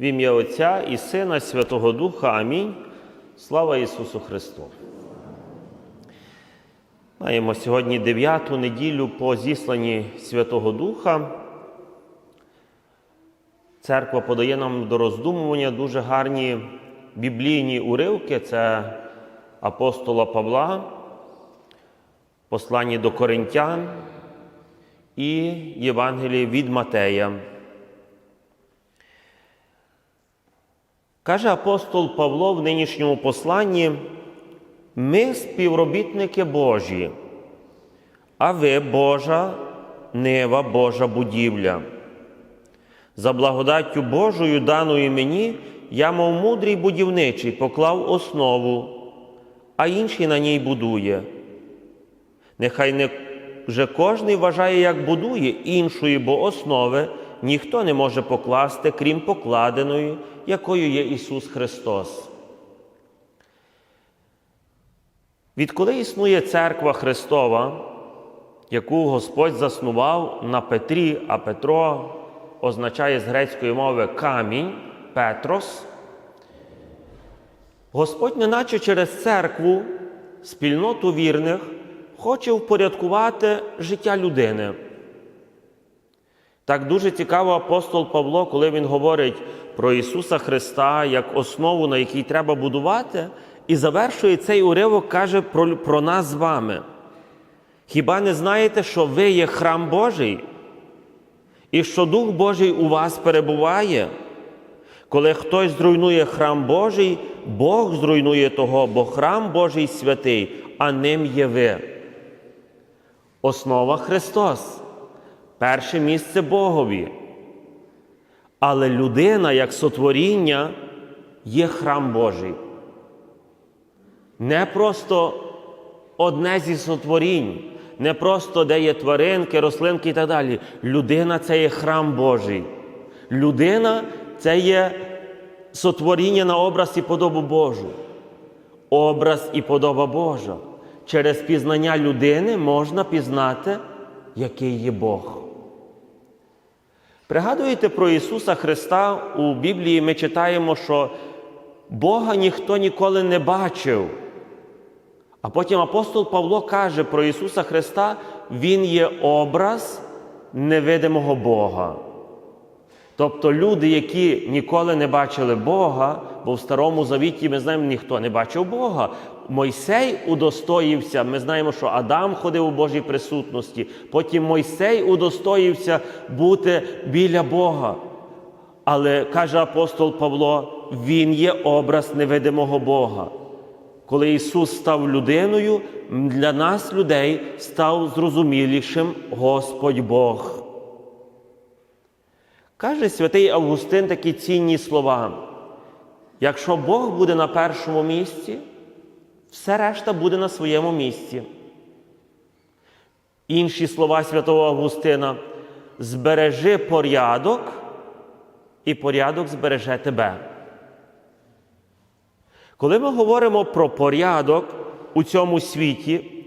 В ім'я Отця і Сина, Святого Духа. Амінь. Слава Ісусу Христу. Маємо сьогодні дев'яту неділю по зісланні Святого Духа. Церква подає нам до роздумування дуже гарні біблійні уривки. Це апостола Павла, посланні до Коринтян і Євангеліє від Матея. Каже апостол Павло в нинішньому посланні, ми співробітники Божі, а ви Божа нива, Божа будівля. За благодаттю Божою, даною мені, я, мов мудрий будівничий, поклав основу, а інший на ній будує. Нехай не вже кожний вважає, як будує іншої, бо основи ніхто не може покласти, крім покладеної, якою є Ісус Христос. Відколи існує церква Христова, яку Господь заснував на Петрі, а Петро означає з грецької мови камінь, Петрос, Господь, неначе через церкву, спільноту вірних, хоче впорядкувати життя людини. Так дуже цікаво апостол Павло, коли він говорить про Ісуса Христа як основу, на якій треба будувати, і завершує цей уривок, каже про, про нас з вами. Хіба не знаєте, що ви є храм Божий, і що Дух Божий у вас перебуває? Коли хтось зруйнує храм Божий, Бог зруйнує того, бо храм Божий святий, а ним є ви. Основа Христос. Перше місце Богові. Але людина, як сотворіння, є храм Божий. Не просто одне зі сотворінь, не просто де є тваринки, рослинки і так далі. Людина це є храм Божий. Людина це є сотворіння на образ і подобу Божу. Образ і подоба Божа. Через пізнання людини можна пізнати, який є Бог. Пригадуєте про Ісуса Христа у Біблії ми читаємо, що Бога ніхто ніколи не бачив. А потім апостол Павло каже про Ісуса Христа, Він є образ невидимого Бога. Тобто люди, які ніколи не бачили Бога, бо в Старому Завіті ми знаємо, ніхто не бачив Бога. Мойсей удостоївся, ми знаємо, що Адам ходив у Божій присутності, потім Мойсей удостоївся бути біля Бога. Але каже апостол Павло, Він є образ невидимого Бога. Коли Ісус став людиною, для нас, людей, став зрозумілішим Господь Бог. Каже святий Августин такі цінні слова. Якщо Бог буде на першому місці, все решта буде на своєму місці. Інші слова святого Августина збережи порядок, і порядок збереже тебе. Коли ми говоримо про порядок у цьому світі,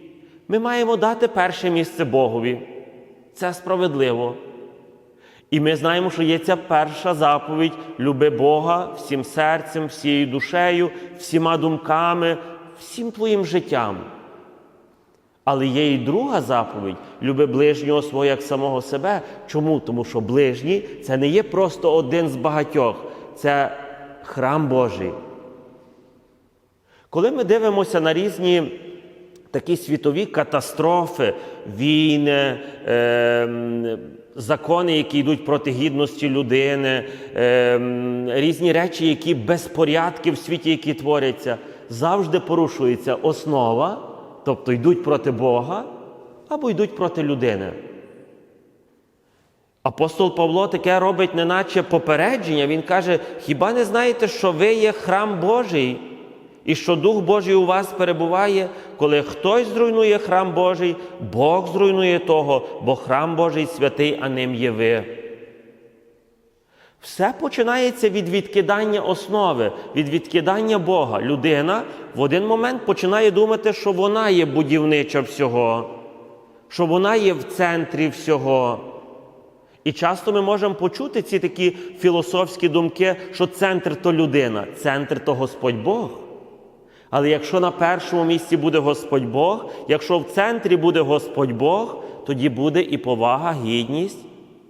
ми маємо дати перше місце Богові. Це справедливо. І ми знаємо, що є ця перша заповідь люби Бога всім серцем, всією душею, всіма думками, всім твоїм життям. Але є і друга заповідь люби ближнього свого як самого себе. Чому? Тому що ближній це не є просто один з багатьох, це храм Божий. Коли ми дивимося на різні такі світові катастрофи, війни, е, закони, які йдуть проти гідності людини, е, різні речі, які безпорядки в світі, які творяться, завжди порушується основа, тобто йдуть проти Бога або йдуть проти людини. Апостол Павло таке робить, неначе попередження. Він каже: хіба не знаєте, що ви є храм Божий? І що Дух Божий у вас перебуває, коли хтось зруйнує храм Божий, Бог зруйнує того, бо храм Божий святий, а ним є ви. Все починається від відкидання основи, від відкидання Бога. Людина в один момент починає думати, що вона є будівнича всього, що вона є в центрі всього. І часто ми можемо почути ці такі філософські думки, що центр то людина, центр то Господь Бог. Але якщо на першому місці буде Господь Бог, якщо в центрі буде Господь Бог, тоді буде і повага, гідність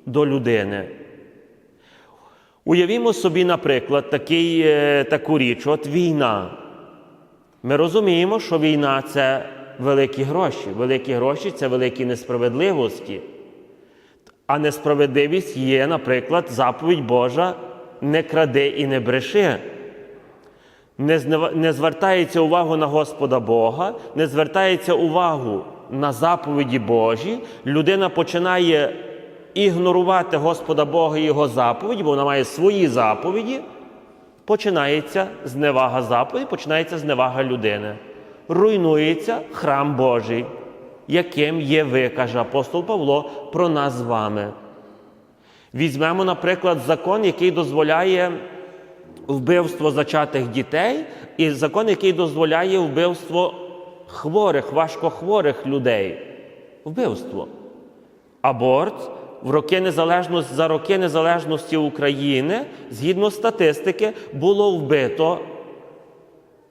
до людини. Уявімо собі, наприклад, такий, е, таку річ, от війна. Ми розуміємо, що війна це великі гроші. Великі гроші це великі несправедливості. А несправедливість є, наприклад, заповідь Божа не кради і не бреши. Не, не звертається увагу на Господа Бога, не звертається увагу на заповіді Божі. Людина починає ігнорувати Господа Бога і Його заповіді, бо вона має свої заповіді. Починається зневага заповіді, починається зневага людини. Руйнується храм Божий, яким є ви, каже апостол Павло, про нас з вами. Візьмемо, наприклад, закон, який дозволяє вбивство зачатих дітей, і закон, який дозволяє вбивство хворих, важкохворих людей. Вбивство. Аборт в роки незалежності, за роки незалежності України, згідно статистики, було вбито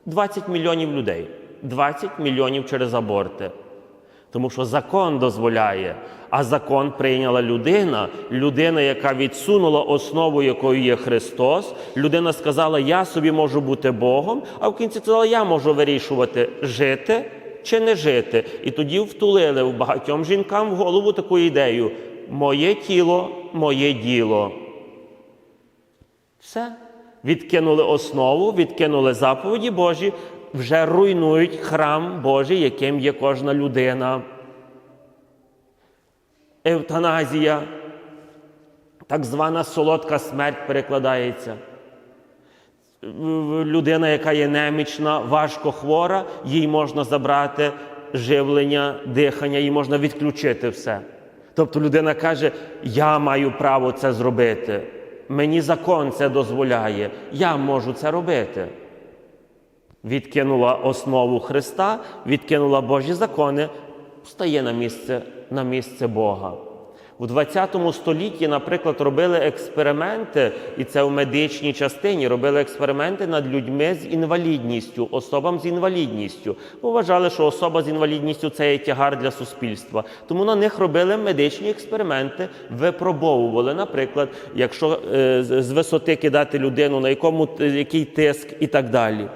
20 мільйонів людей. 20 мільйонів через аборти. Тому що закон дозволяє, а закон прийняла людина, людина, яка відсунула основу, якою є Христос. Людина сказала, я собі можу бути Богом, а в кінці сказала, я можу вирішувати, жити чи не жити. І тоді втулили в багатьом жінкам в голову таку ідею: моє тіло, моє діло. Все. Відкинули основу, відкинули заповіді Божі, вже руйнують храм Божий, яким є кожна людина. Евтаназія, так звана солодка смерть перекладається. Людина, яка є немічна, важко хвора, їй можна забрати живлення, дихання, їй можна відключити все. Тобто людина каже: Я маю право це зробити. Мені закон це дозволяє, я можу це робити. Відкинула основу Христа, відкинула Божі закони, стає на місце, на місце Бога. У 20 столітті, наприклад, робили експерименти, і це в медичній частині робили експерименти над людьми з інвалідністю, особам з інвалідністю. Бо вважали, що особа з інвалідністю це є тягар для суспільства. Тому на них робили медичні експерименти, випробовували, наприклад, якщо е, з висоти кидати людину, на якому який тиск і так далі.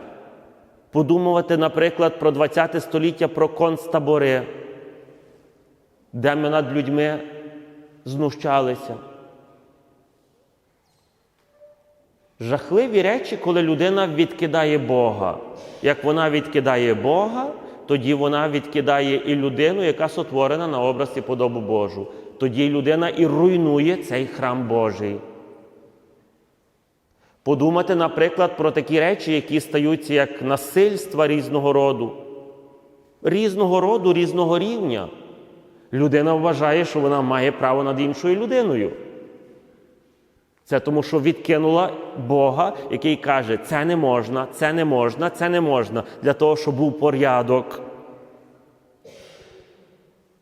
Подумувати, наприклад, про 20 століття про концтабори, де ми над людьми знущалися. Жахливі речі, коли людина відкидає Бога. Як вона відкидає Бога, тоді вона відкидає і людину, яка сотворена на образ і подобу Божу. Тоді людина і руйнує цей храм Божий. Подумати, наприклад, про такі речі, які стаються як насильства різного роду, різного роду, різного рівня. Людина вважає, що вона має право над іншою людиною. Це тому, що відкинула Бога, який каже, це не можна, це не можна, це не можна, для того, щоб був порядок.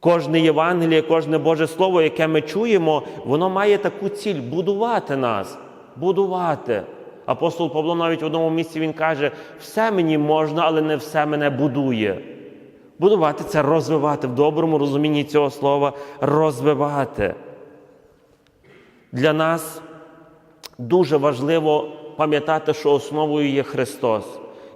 Кожне Євангеліє, кожне Боже Слово, яке ми чуємо, воно має таку ціль будувати нас, будувати. Апостол Павло навіть в одному місці він каже: все мені можна, але не все мене будує. Будувати це розвивати в доброму розумінні цього слова розвивати. Для нас дуже важливо пам'ятати, що основою є Христос.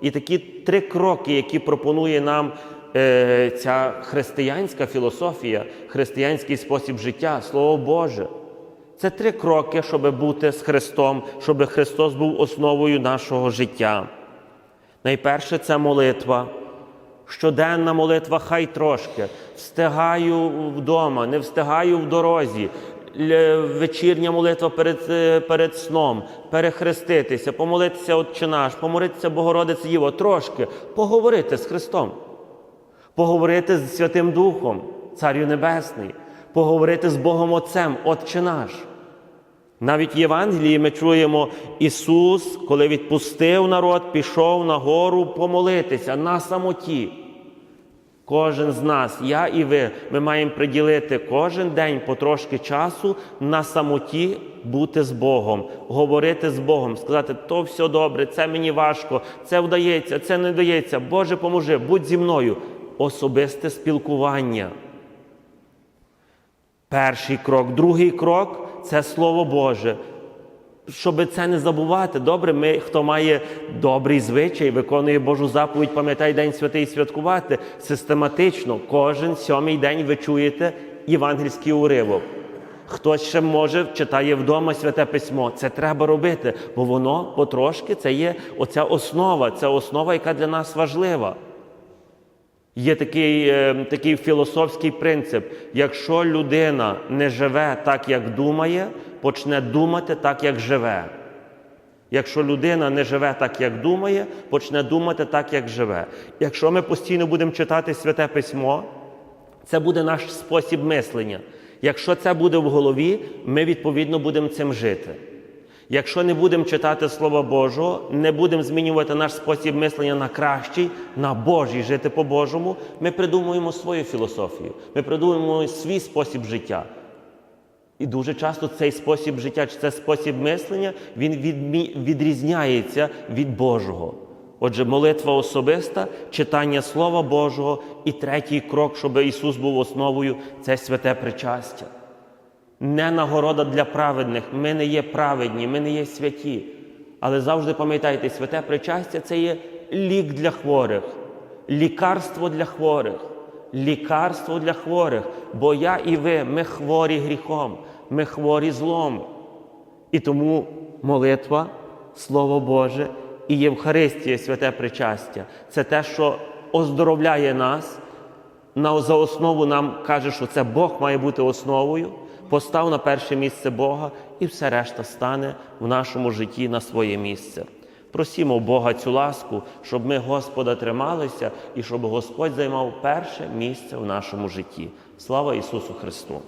І такі три кроки, які пропонує нам е, ця християнська філософія, християнський спосіб життя, Слово Боже. Це три кроки, щоб бути з Христом, щоб Христос був основою нашого життя. Найперше це молитва. Щоденна молитва, хай трошки. Встигаю вдома, не встигаю в дорозі. Вечірня молитва перед, е, перед сном, перехреститися, помолитися Отче наш, помолитися Богородице Єво, трошки поговорити з Христом, поговорити з Святим Духом, Царю Небесний, поговорити з Богом Отцем, Отче наш. Навіть в Євангелії ми чуємо Ісус, коли відпустив народ, пішов на гору помолитися на самоті. Кожен з нас, я і ви, ми маємо приділити кожен день потрошки часу на самоті бути з Богом, говорити з Богом, сказати, то все добре, це мені важко, це вдається, це не вдається. Боже, поможи, будь зі мною. Особисте спілкування. Перший крок, другий крок це Слово Боже. Щоб це не забувати, добре, ми, хто має добрий звичай, виконує Божу заповідь, пам'ятай День святий святкувати систематично. Кожен сьомий день ви чуєте євангельський уривок. Хтось ще може читає вдома святе письмо. Це треба робити, бо воно потрошки це є оця основа, це основа, яка для нас важлива. Є такий, е, такий філософський принцип: якщо людина не живе так, як думає, почне думати так, як живе. Якщо людина не живе так, як думає, почне думати так, як живе. Якщо ми постійно будемо читати святе письмо, це буде наш спосіб мислення. Якщо це буде в голові, ми відповідно будемо цим жити. Якщо не будемо читати Слова Божого, не будемо змінювати наш спосіб мислення на кращий, на Божий, жити по-божому, ми придумуємо свою філософію, ми придумуємо свій спосіб життя. І дуже часто цей спосіб життя чи цей спосіб мислення він відрізняється від Божого. Отже, молитва особиста, читання Слова Божого і третій крок, щоб Ісус був основою це святе причастя. Не нагорода для праведних. Ми не є праведні, ми не є святі. Але завжди пам'ятайте, святе причастя це є лік для хворих, лікарство для хворих, лікарство для хворих. Бо я і ви, ми хворі гріхом, ми хворі злом. І тому молитва, Слово Боже і Євхаристія, святе причастя це те, що оздоровляє нас. За основу нам каже, що це Бог має бути основою. Постав на перше місце Бога, і все решта стане в нашому житті на своє місце. Просімо Бога цю ласку, щоб ми Господа трималися і щоб Господь займав перше місце в нашому житті. Слава Ісусу Христу!